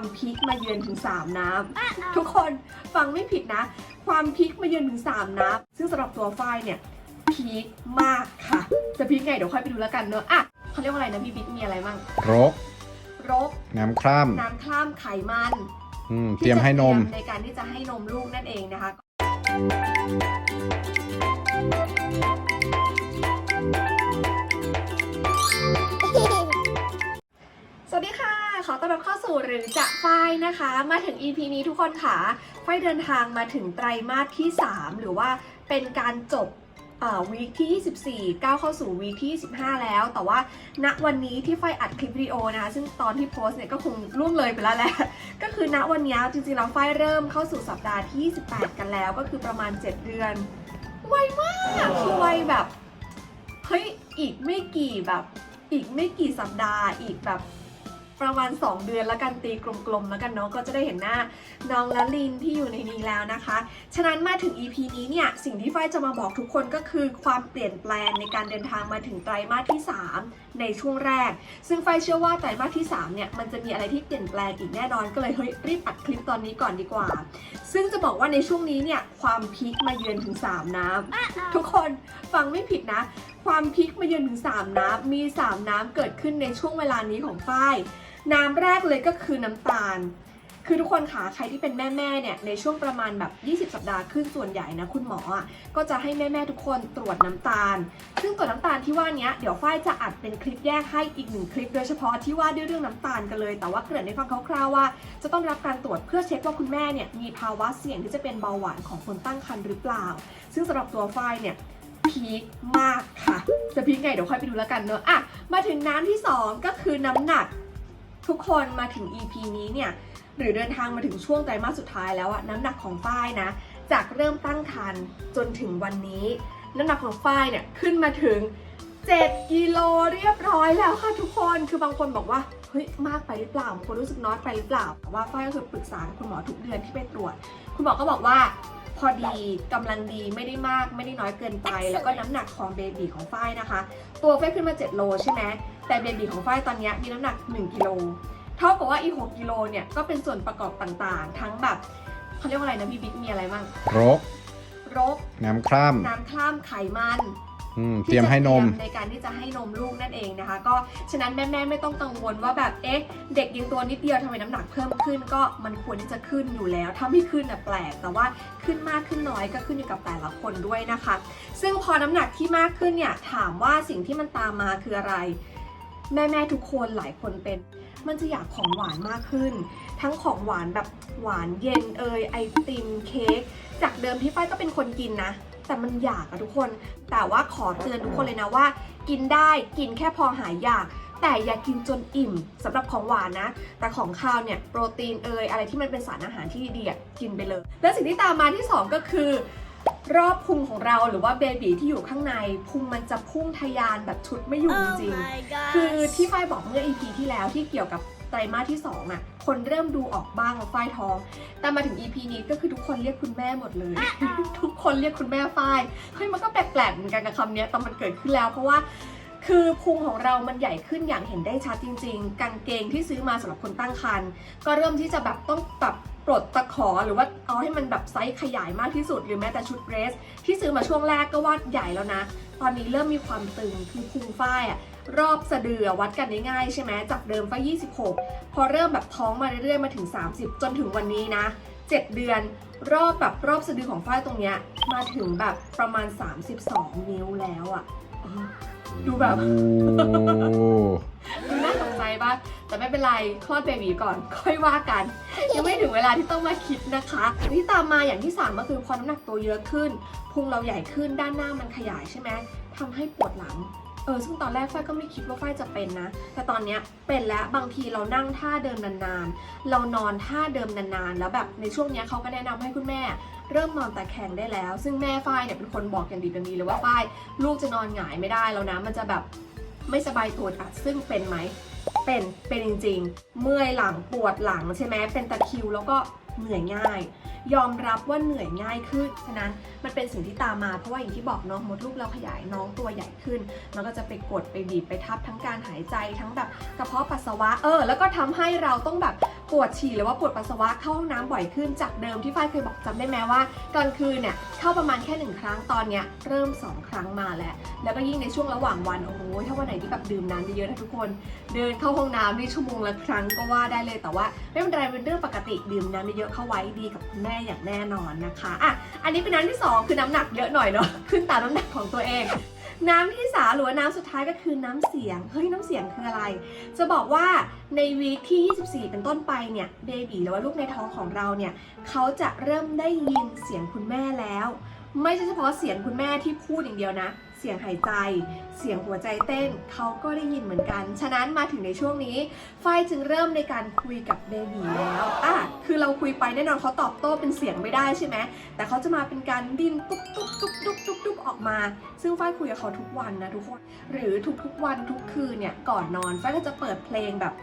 ความพีคมาเยือนถึง 3 น้ำทุกคนฟังไม่ผิดนะ ความพีคมาเยือนถึง 3 น้ำซึ่งสำหรับตัวฝ้ายเนี่ยพีคมากค่ะ จะพีคไงเดี๋ยวค่อยไปดูแล้วกันเนอะอะเขาเรียกว่าอะไรนะพี่บิ๊กมีอะไรบ้างรกรกน้ำคร่น้ำคล่ำไขมันำอืมเตรียมให้นมที่จะเตรียในการที่จะให้นมลูกนั่นเองนะคะ ต้อนรับเข้าสู่หรือจะฝ้ายนะคะ มาถึง EP นี้ทุกคนค่ะฝ้ายเดินทางมาถึงไตรมาสที่ 3 หรือว่าเป็นการจบวีคที่ 24 ก้าวเข้าสู่วีคที่ 25 แล้ว แต่ว่าณวันนี้ที่ฝ้ายอัดคลิปวิดีโอนะคะ ซึ่งตอนที่โพสเนี่ยก็คงล่วงเลยไปแล้วแหละ ก็คือณวันนี้จริงๆ เราฝ้ายเริ่มเข้าสู่สัปดาห์ที่ 28 กันแล้ว ก็คือประมาณ 7 เดือน ไวมากคือไวแบบ เฮ้ย อีกไม่กี่แบบ อีกไม่กี่สัปดาห์ อีกแบบ ประมาณ 2 เดือนแล้วกันตีกลมๆแล้วกันเนาะก็จะได้เห็นหน้าน้องละลินที่อยู่ในนี้แล้วนะคะ ฉะนั้นมาถึง EP นี้เนี่ยสิ่งที่ฝ้ายจะมาบอกทุกคนก็คือความเปลี่ยนแปลงในการเดินทางมาถึงไตรมาสที่ 3 ในช่วงแรก ซึ่งฝ้ายเชื่อว่าไตรมาสที่3เนี่ยมันจะมีอะไรที่เปลี่ยนแปลงอีกแน่นอนก็เลยเฮ้ยรีบอัดคลิปตอนนี้ก่อนดีกว่า ซึ่งจะบอกว่าในช่วงนี้เนี่ยความพีคมาเยือนถึง 3 น้ำทุกคนฟังไม่ผิดนะ ความพีคมาเยือนถึง 3 น้ำมี 3 น้ำเกิดขึ้นในช่วงเวลานี้ของฝ้าย น้ำแรกเลยก็คือน้ำตาล คือทุกคนคะใครที่เป็นแม่ๆเนี่ยในช่วงประมาณแบบ 20 สัปดาห์ขึ้นส่วนใหญ่นะคุณหมออะก็จะให้แม่ๆทุกคนตรวจน้ำตาล ซึ่งตรวจน้ำตาลที่ว่านี้เดี๋ยวฝ้ายจะอัดเป็นคลิปแยกให้อีกหนึ่งคลิป โดยเฉพาะที่ว่าด้วยเรื่องน้ำตาลกันเลย แต่ว่าเกริ่นในฟังคร่าวๆว่า จะต้องรับการตรวจเพื่อเช็คว่าคุณแม่เนี่ยมีภาวะเสี่ยงที่จะเป็นเบาหวานของคนตั้งครรภ์หรือเปล่า ซึ่งสำหรับตัวฝ้ายเนี่ยพีคมากค่ะ จะพีคไงเดี๋ยวค่อยไปดูแล้วกันเนอะอะมาถึงน้ำที่สองก็คือน้ำหนัก ทุกคนมาถึง EP นี้เนี่ยหรือเดินทางมาถึงช่วงไตรมาสสุดท้ายแล้วอะน้ำหนักของฝ้ายนะ จากเริ่มตั้งครรภ์จนถึงวันนี้ น้ำหนักของฝ้ายเนี่ยขึ้นมาถึง 7 กิโลเรียบร้อยแล้วค่ะทุกคนคือบางคนบอกว่าเฮ้ยมากไปหรือเปล่าบางคนรู้สึกน้อยไปหรือเปล่าแต่ว่าฝ้ายก็คือปรึกษาคุณหมอทุกเดือนที่ไปตรวจ คุณหมอก็บอกว่า พอดีกำลังดีไม่ได้มากไม่ได้น้อยเกินไป แล้วก็น้ำหนักของเบบีของฝ้ายนะคะ ตัวฝ้ายขึ้นมา 7 โลใช่ไหมแต่เบบีของฝ้ายตอนเนี้ยมีน้ำหนัก 1 กิโลเท่ากับว่าอีก6กิโลเนี่ยก็เป็นส่วนประกอบต่างๆ ทั้งแบบเขาเรียกว่าอะไรนะพี่บิ๊กมีอะไรบ้างรกรกน้ำคร่น้ำคล่ำไขมันำ อืมเตรียมให้นม ที่จะเตรียในการที่จะให้นมลูกนั่นเองนะคะ ก็ฉะนั้นแม่ๆไม่ต้องกังวลว่าแบบเอ๊ะ เด็กยังตัวนิดเดียวทำไมน้ำหนักเพิ่มขึ้นก็มันควรที่จะขึ้นอยู่แล้ว ถ้าไม่ขึ้นน่ะแปลก แต่ว่าขึ้นมากขึ้นน้อยก็ขึ้นอยู่กับแต่ละคนด้วยนะคะ ซึ่งพอน้ำหนักที่มากขึ้นเนี่ยถามว่าสิ่งที่มันตามมาคืออะไร แม่ๆทุกคนหลายคนเป็น มันจะอยากของหวานมากขึ้น ทั้งของหวานแบบหวานเย็นเอยไอติมเค้กจากเดิมที่ฝ้ายก็เป็นคนกินนะ แต่มันอยากอะทุกคน แต่ว่าขอเตือนทุกคนเลยนะว่า กินได้กินแค่พอหายอยาก แต่อย่ากินจนอิ่มสำหรับของหวานนะ แต่ของข้าวเนี่ยโปรตีนเอยอะไรที่มันเป็นสารอาหารที่ดีๆอะกินไปเลย และสิ่งที่ตามมาที่สองก็คือ รอบพุงของเราหรือว่าเบบีที่อยู่ข้างในพุงมันจะพุ่งทะยานแบบชุดไม่อยู่จริงๆคือที่ฝ้ายบอกเมื่อ EP ที่แล้วที่เกี่ยวกับไตรมาสที่2อะคนเริ่มดูออกบ้างว่าฝ้ายท้อง แต่มาถึง EP นี้ก็คือทุกคนเรียกคุณแม่หมดเลย ทุกคนเรียกคุณแม่ฝ้ายเฮ้ยมันก็แปลกๆเหมือนกันกับคำเนี้ยแต่มันเกิดขึ้นแล้วเพราะว่าคือพุงของเรามันใหญ่ขึ้นอย่างเห็นได้ชัดจริง ๆ กางเกงที่ซื้อมาสำหรับคนตั้งครรภ์ก็เริ่มที่จะแบบต้องปรับ ปลดตะขอหรือว่าเอาให้มันแบบไซส์ขยายมากที่สุด หรือแม้แต่ชุดเดรส ที่ซื้อมาช่วงแรกก็ว่าใหญ่แล้วนะ ตอนนี้เริ่มมีความตึงคือพุงฝ้ายอะรอบสะดือวัดกันได้ง่ายใช่ไหมจากเดิมฝ้าย26 พอเริ่มแบบท้องมาเรื่อยๆมาถึง 30 จนถึงวันนี้นะ 7 เดือนรอบแบบรอบสะดือของฝ้ายตรงเนี้ยมาถึงแบบประมาณ 32 นิ้วแล้วอะ ดูแบบ โอ้ดูน่าสนใจปะแต่ไม่เป็นไรคลอดเบบีก่อน ค่อยว่ากัน ยังไม่ถึงเวลาที่ต้องมาคิดนะคะที่ตามมาอย่างที่ 3 ก็คือพอน้ำหนักตัวเยอะขึ้น พุงเราใหญ่ขึ้นด้านหน้ามันขยายใช่ไหมทำให้ปวดหลัง เออซึ่งตอนแรกฝ้ายก็ไม่คิดว่าฝ้ายจะเป็นนะ แต่ตอนเนี้ยเป็นแล้วบางทีเรานั่งท่าเดิมนานๆ เรานอนท่าเดิมนานๆ แล้วแบบในช่วงเนี้ยเขาก็แนะนำให้คุณแม่ เริ่มนอนตะแคงได้แล้ว ซึ่งแม่ฝ้ายเนี่ยเป็นคนบอกอย่างดีเป็นดีเลยว่าฝ้ายลูกจะนอนหงายไม่ได้แล้วนะ มันจะแบบไม่สบายตัวอะซึ่งเป็นไหมเป็น เป็นจริงๆ เมื่อยหลังปวดหลังใช่ไหมเป็นตะคริวแล้วก็เหนื่อยง่าย ยอมรับว่าเหนื่อยง่ายขึ้น ฉะนั้นมันเป็นสิ่งที่ตามมา เพราะว่าอย่างที่บอกเนาะมดลูกเราขยายน้องตัวใหญ่ขึ้น มันก็จะไปกดไปบีบไปทับทั้งการหายใจทั้งแบบกระเพาะปัสสาวะ เออ แล้วก็ทำให้เราต้องแบบ ปวดฉี่หรือว่าปวดปัสสาวะเข้าห้องน้ำบ่อยขึ้นจากเดิมที่ฝ้ายเคยบอกจำได้ไหมว่ากลางคืนเนี่ยเข้าประมาณแค่หนึ่งครั้งตอนเนี้ยเริ่มสองครั้งมาแล้ว แล้วก็ยิ่งในช่วงระหว่างวันโอ้โหถ้าวันไหนที่แบบดื่มน้ำเยอะๆนะทุกคน เดินเข้าห้องน้ำนี่ชั่วโมงละครั้งก็ว่าได้เลยแต่ว่าไม่เป็นไรเป็นเรื่องปกติดื่มน้ำเยอะเข้าไว้ดีกับคุณแม่อย่างแน่นอนนะคะอะอันนี้เป็นน้ำที่สองคือน้ำหนักเยอะหน่อยเนาะขึ้นตามน้ำหนักของตัวเอง น้ำที่สามหรือว่าน้ำสุดท้ายก็คือน้ำเสียง เฮ้ยน้ำเสียงคืออะไร จะบอกว่าในวีคที่ 24 เป็นต้นไปเนี่ยเบบีหรือว่าลูกในท้องของเราเนี่ยเขาจะเริ่มได้ยินเสียงคุณแม่แล้ว ไม่ใช่เฉพาะเสียงคุณแม่ที่พูดอย่างเดียวนะ เสียงหายใจ เสียงหัวใจเต้น เขาก็ได้ยินเหมือนกัน ฉะนั้นมาถึงในช่วงนี้ฝ้ายจึงเริ่มในการคุยกับเบบีแล้วอะคือเราคุยไปแน่นอนเขาตอบโต้เป็นเสียงไม่ได้ใช่ไหมแต่เขาจะมาเป็นการดิ้นตุ๊บตุ๊บตุ๊บตุ๊บตุ๊บตุ๊บออกมา ซึ่งฝ้ายคุยกับเขาทุกวันนะทุกคน หรือทุกๆวันทุกคืนเนี่ยก่อนนอนฝ้ายก็จะเปิดเพลงแบบ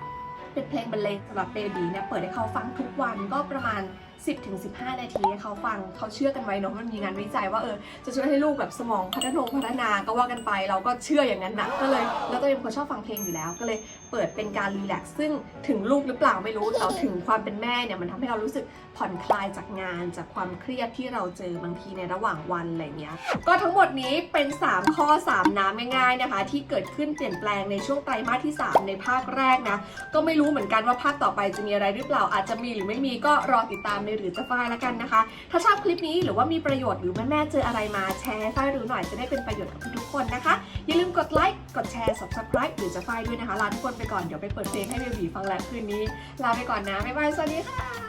เป็นเพลงบรรเลงสำหรับเบบีเนี่ยเปิดให้เขาฟังทุกวันก็ประมาณ 10-15 นาทีให้เขาฟังเขาเชื่อกันไว้เนาะมันมีงานวิจัยว่าเออจะช่วยให้ลูกแบบสมองพัฒนาพัฒนาก็ว่ากันไป เราก็เชื่ออย่างนั้นนะก็เลยแล้วตัวเองเป็นคนชอบฟังเพลงอยู่แล้ว ก็เลยเปิดเป็นการรีแลกซ์ซึ่งถึงลูกหรือเปล่าไม่รู้แต่ถึงความเป็นแม่เนี่ยมันทำให้เรารู้สึกผ่อนคลายจากงาน จากความเครียดที่เราเจอบางทีในระหว่างวันอะไรเงี้ยก็ทั้งหมดนี้เป็น 3 ข้อ 3 น้ำง่ายๆนะคะ ที่เกิดขึ้นเปลี่ยนแปลงในช่วงไตรมาสที่ 3 ในภาคแรกนะก็ไม่รู้เหมือนกันว่าภาคต่อไปจะมีอะไรหรือเปล่าอาจจะมีหรือไม่มีก็รอติดตามในหรือจะฝ้ายแล้วกันนะคะ ถ้าชอบคลิปนี้หรือว่ามีประโยชน์หรือแม่ๆเจออะไรมาแชร์ให้ฝ้ายรู้หน่อยจะได้เป็นประโยชน์กับทุกๆคนนะคะ อย่าลืมกดไลค์กดแชร์ subscribe หรือจะฝ้ายด้วยนะคะลาทุกคนไปก่อนเดี๋ยวไปเปิดเพลงให้เบบีฟังแล้วคืนนี้ลาไปก่อนนะบ๊ายบายสวัสดีค่ะ